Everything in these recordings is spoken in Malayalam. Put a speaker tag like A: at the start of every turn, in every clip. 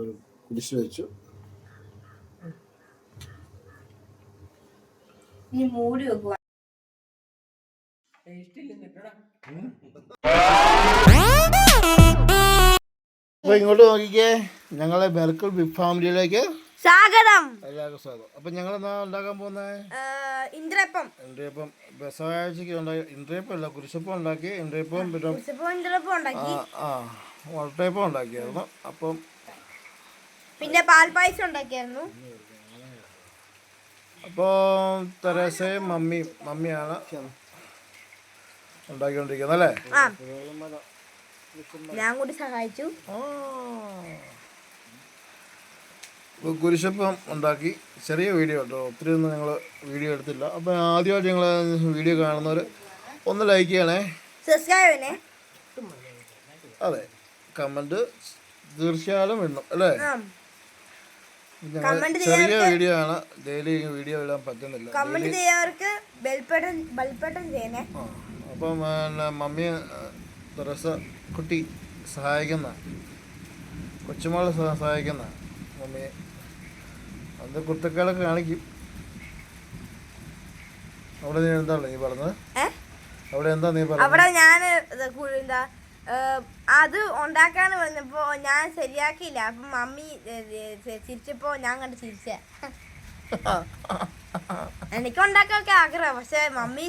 A: ഒരു കുരിശ് വെച്ചു.
B: ഇനി മൂടി വെക്കുക
A: അപ്പോൾ ഇങ്ങോട്ട് നോക്കിക്കേ ഞങ്ങളെ ബെർക്കിൾ ബിഗ് ഫാമിലിയിലേക്ക്
B: സ്വാഗതം.
A: എല്ലാവർക്കും സ്വാഗതം. അപ്പൊ ഞങ്ങൾ എന്നാ ഉണ്ടാക്കാൻ പോകുന്നത്
B: ഇന്ദ്രപ്പം.
A: ഇന്ദ്രയപ്പം ബസവാഴ്ചക്ക് ഉണ്ടാക്കി ഇന്ദ്രയപ്പം അല്ല കുരിശപ്പം ഉണ്ടാക്കി ഇന്ദ്രയപ്പം പിന്നെ ആ ആ വളട്ടയപ്പം ഉണ്ടാക്കിയായിരുന്നു. അപ്പം
B: പിന്നെ പാൽപായസം ഉണ്ടാക്കിയായിരുന്നു.
A: അപ്പോൾ തെരേസയും മമ്മിയും മമ്മിയാണ് ഉണ്ടാക്കിക്കൊണ്ടിരിക്കുന്നത് അല്ലേ?
B: ഞാൻ കൂടി സഹായിച്ചു.
A: കുരിശപ്പം ഉണ്ടാക്കി ചെറിയ വീഡിയോ കേട്ടോ. ഒത്തിരി ഒന്നും ഞങ്ങൾ വീഡിയോ എടുത്തില്ല. അപ്പം ആദ്യമായിട്ട് ഞങ്ങൾ വീഡിയോ കാണുന്നവർ ഒന്ന് ലൈക്ക് ചെയ്യണേ.
B: സബ്സ്ക്രൈബിനെ
A: അതെ. കമന്റ് തീർച്ചയായും ഇടണം അല്ലേ? ചെറിയ വീഡിയോ ആണ്. ഡെയിലി വീഡിയോ ഇടാൻ പറ്റുന്നില്ല.
B: കമന്റ് ചെയ്യാർക്ക് ബെൽബട്ടൺ ബെൽബട്ടൺ ചെയ്യണേ
A: അപ്പം മമ്മി തുറസ കുട്ടി സഹായിക്കുന്ന കൊച്ചുമോളെ സഹ- സഹായിക്കുന്ന മമ്മിയെ അത് കുത്തക്കാലൊക്കെ കാണിക്കും. അവിടെ നീ എന്താ നീ പറഞ്ഞത്? അവിടെ എന്താ നീ പറഞ്ഞത്?
B: അവിടെ ഞാൻ എന്താ അത് ഉണ്ടാക്കാൻ പറഞ്ഞപ്പോ ഞാൻ ശരിയാക്കിയില്ല. അപ്പൊ മമ്മി ചിരിച്ചപ്പോ ഞാൻ കണ്ട് ചിരിച്ച. എനിക്ക് ഉണ്ടാക്കാനൊക്കെ ആഗ്രഹം പക്ഷെ മമ്മി.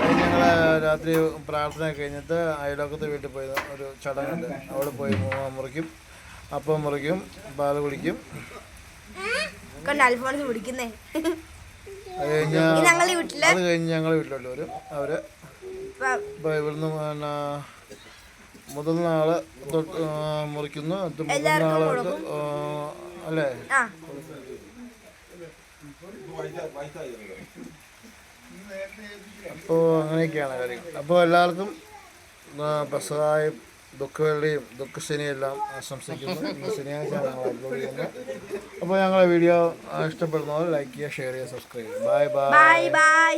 A: അത് ഞങ്ങൾ രാത്രി പ്രാർത്ഥന കഴിഞ്ഞിട്ട് അയലോക്കത്തെ വീട്ടിൽ പോയി ഒരു ചടങ്ങുണ്ട്. അവിടെ പോയി മുറിക്കും. അപ്പം മുറിക്കും പാൽ കുടിക്കും.
B: കൊണ്ട് അൽഫോൺസ് പിടിക്കുന്നേ
A: അത് കഴിഞ്ഞാ
B: ഞങ്ങളുടെ വീട്ടിൽ
A: അത് കഴിഞ്ഞ് അവർ
B: ഇപ്പൊ
A: ഇവിടുന്ന് പിന്നെ മുതിർന്ന ആൾ തൊട്ട് മുറിക്കുന്നു അത് മുതിർന്ന ആൾ തൊട്ട്, അല്ലേ?
B: അപ്പോ
A: അപ്പോൾ അങ്ങനെയൊക്കെയാണ് കാര്യങ്ങൾ. അപ്പോ എല്ലാവർക്കും പെസഹായും ദുഃഖവെള്ളിയും ദുഃഖശനിയെല്ലാം ആശംസിക്കുന്നു. ഇന്ന് ശനിയാഴ്ചയാണ് ഞങ്ങൾ അപ്ലോഡ് ചെയ്യുന്നത്. അപ്പോൾ ഞങ്ങളെ വീഡിയോ ഇഷ്ടപ്പെടുന്നവർ ലൈക്ക് ചെയ്യുക ഷെയർ ചെയ്യുക സബ്സ്ക്രൈബ് ചെയ്യുക. Bye bye